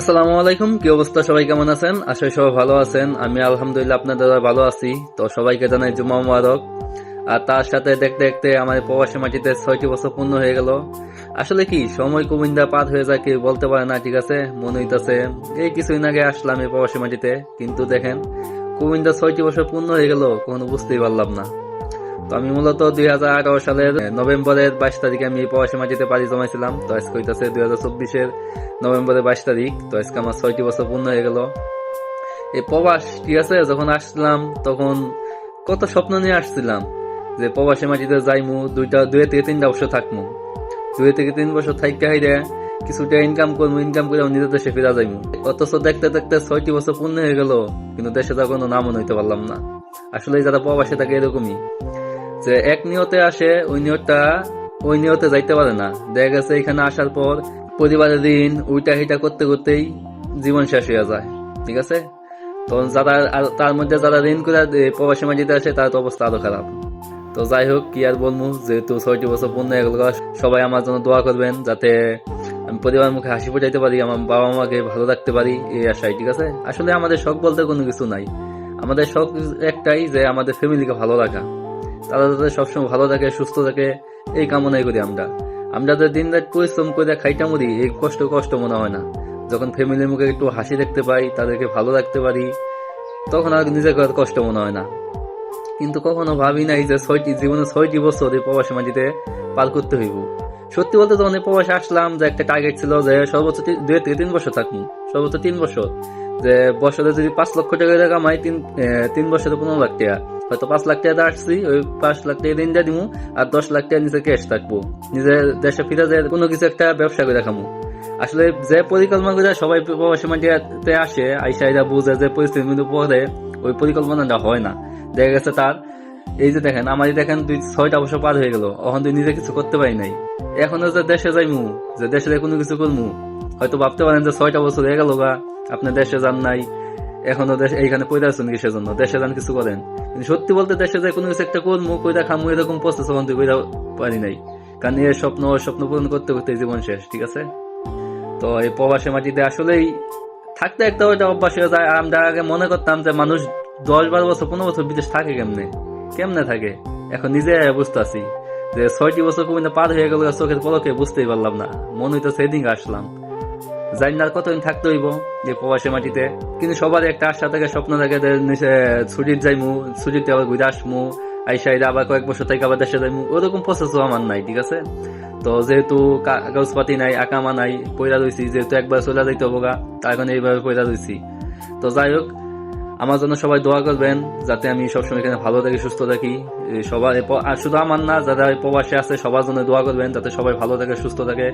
আসসালামু আলাইকুম, কি অবস্থা? সবাই কেমন আছেন? আশা সবাই ভালো আছেন। আমি আলহামদুলিল্লাহ আপনাদের ভালো আছি। তো সবাইকে জানাই জুমা মুবারক। আর তার সাথে দেখতে দেখতে আমার প্রবাসী মাটিতে ছয়টি বছর পূর্ণ হয়ে গেল। আসলে কি, সময় কুমিন্দা পার হয়ে যায়, কেউ বলতে পারে না, ঠিক আছে? মনে হইতেছে, এই কিছুদিন আগে আসলাম এই প্রবাসী মাটিতে। কিন্তু দেখেন কুমিন্দা ছয়টি বছর পূর্ণ হয়ে গেল, কখনো বুঝতেই পারলাম না। তো আমি মূলত দুই হাজার আঠারো সালের নভেম্বরের বাইশ তারিখে আমি প্রবাসী মাটিতে পাড়ি জমাইছিলাম। তো আজকে হইতাছে দুই হাজার চব্বিশের নভেম্বরের বাইশ তারিখ। তো আজকে আমার ছয়টি বছর পূর্ণ হয়ে গেল। এই প্রবাস ঠিক আছে, যখন আসছিলাম তখন কত স্বপ্ন নিয়ে আসছিলাম যে প্রবাসী মাটিতে যাইমু, দুইটা দুই থেকে তিনটা বছর থাকমু। দুই থেকে তিন বছর থাইকা হাইরে কিছুটা ইনকাম করব ইনকাম করে নিজের দেশে ফিরা যাইমু। অথচ দেখতে দেখতে ছয়টি বছর পূর্ণ হয়ে গেল, কিন্তু দেশে যা কোনো নামও নইতে পারলাম না। আসলে যারা প্রবাসে থাকে এরকমই। যে এক নিয়তে আসে, ওই নিয়তটা, ওই নিয়তে যাইতে পারে না। দেখা গেছে এখানে আসার পর পরিবারের ঋণ উইটা হিটা করতে করতেই জীবন শেষ হয়ে যায়। ঠিক আছে? তো যারা তার মধ্যে যারা ঋণ করে প্রবাসী মাটিতে আসে তার তো অবস্থা আরও খারাপ। তো যাই হোক, কি আর বলব, যেহেতু ছয়টি বছর পূর্ণ হয়ে গেল, সবাই আমার জন্য দোয়া করবেন, যাতে আমি পরিবার মুখে হাসি ফোটাইতে পারি, আমার বাবা মাকে ভালো রাখতে পারি, এই আশাই ঠিক আছে? আসলে আমাদের শখ বলতে কোনো কিছু নাই। আমাদের শখ একটাই যে আমাদের ফ্যামিলিকে ভালো রাখা। তারা যাতে সবসময় ভালো থাকে, সুস্থ থাকে। এই কামনাই করি আমরা। আমরা তো দিন রাত পরিশ্রম করে খাইটা মরি এই কষ্ট কষ্ট মনে হয় না। যখন ফ্যামিলির মুখে একটু হাসি দেখতে পাই, তাদেরকে ভালো রাখতে পারি, তখন আর নিজেকে আর কষ্ট মনে হয় না। কিন্তু কখনো ভাবি নাই যে ছয়টি জীবনে ছয়টি বছর এই প্রবাসী মাটিতে পার করতে হইব। সত্যি বলতে যখন এই প্রবাসে আসলাম, যে একটা টার্গেট ছিল যে সর্বোচ্চ দুই থেকে তিন বছর থাকব সর্বোচ্চ তিন বছর। যে বছরে যদি পাঁচ লক্ষ টাকা করে কামাই, তিন তিন বছরে পনেরো লাখ টাকা। হয়তো পাঁচ লাখ টাকা আসছি, ওই পাঁচ লাখ টাকা ঋণ দিয়ে আর দশ লাখ টাকা নিজে ক্যাশ থাকব। নিজের দেশে ফিরে যায় কোনো কিছু একটা ব্যবসা করে দেখামো। আসলে যে পরিকল্পনা করে সবাই প্রবাসী মাটিতে আসে, আইসা আইরা বুঝে যে পরিস্থিতির মধ্যে পড়ে, ওই পরিকল্পনাটা হয় না। দেখা গেছে তার, এই যে দেখেন, আমারই দেখেন দুই, ছয়টা বছর পার হয়ে গেল, এখন তুই নিজে কিছু করতে পারি নাই। এখনও যে দেশে যাইমু, যে দেশে কোনো কিছু করমু হয়তো ভাবতে পারেন যে ছয়টা বছর হয়ে গেল গা আপনি দেশে যান নাই, এখনও দেশ এইখানে কইরা আছেন কিসের জন্য? দেশে যান কিছু করেন। কিন্তু সত্যি বলতে দেশে যাই কোনো কিছু একটা করমু, কইরা খামু, এরকম প্রসেস এখন তুই কইরা পারি নাই। কারণ এর স্বপ্ন স্বপ্ন পূরণ করতে করতে জীবন শেষ, ঠিক আছে? তো এই প্রবাসী মাটিতে আসলেই থাকতে একটা ওইটা অভ্যাস হয়ে যায়। আমরা আগে মনে করতাম যে মানুষ দশ, বারো বছর, পনেরো বছর বিদেশ থাকে কেমনে? কেমনে থাকে? এখন নিজে বুঝতে আছি। যে ছয়টি বছর পর্যন্ত পার হয়ে গেল, চোখের পলকে বুঝতেই পারলাম না। মনে হইতো সেদিন আসলাম। জানি না কতদিন থাকতে হইব যে প্রবাসী মাটিতে। কিন্তু সবার একটা আশা থাকে, স্বপ্ন থাকে ছুটির যাইমু ছুটিতে আবার ঘুরে আসমু, আইসা আবার কয়েক বছর থেকে আবার দেশে যাইমু, ওরকম প্রসেসও আমার নাই, ঠিক আছে? তো যেহেতু কাগজপাতি নাই, আকামা নাই পয়লা রয়েছি যেহেতু একবার চলে যাইতে হব গা, তার কারণে এইভাবে পয়লা রয়েছি তো যাই হোক, আমার জন্য সবাই দোয়া করবেন, যাতে আমি সবসময় এখানে ভালো থাকি, সুস্থ থাকি। সবার শুধু আমার না, যারা প্রবাসে আছে, সবার জন্য দোয়া করবেন, যাতে সবাই ভালো থাকে, সুস্থ থাকে।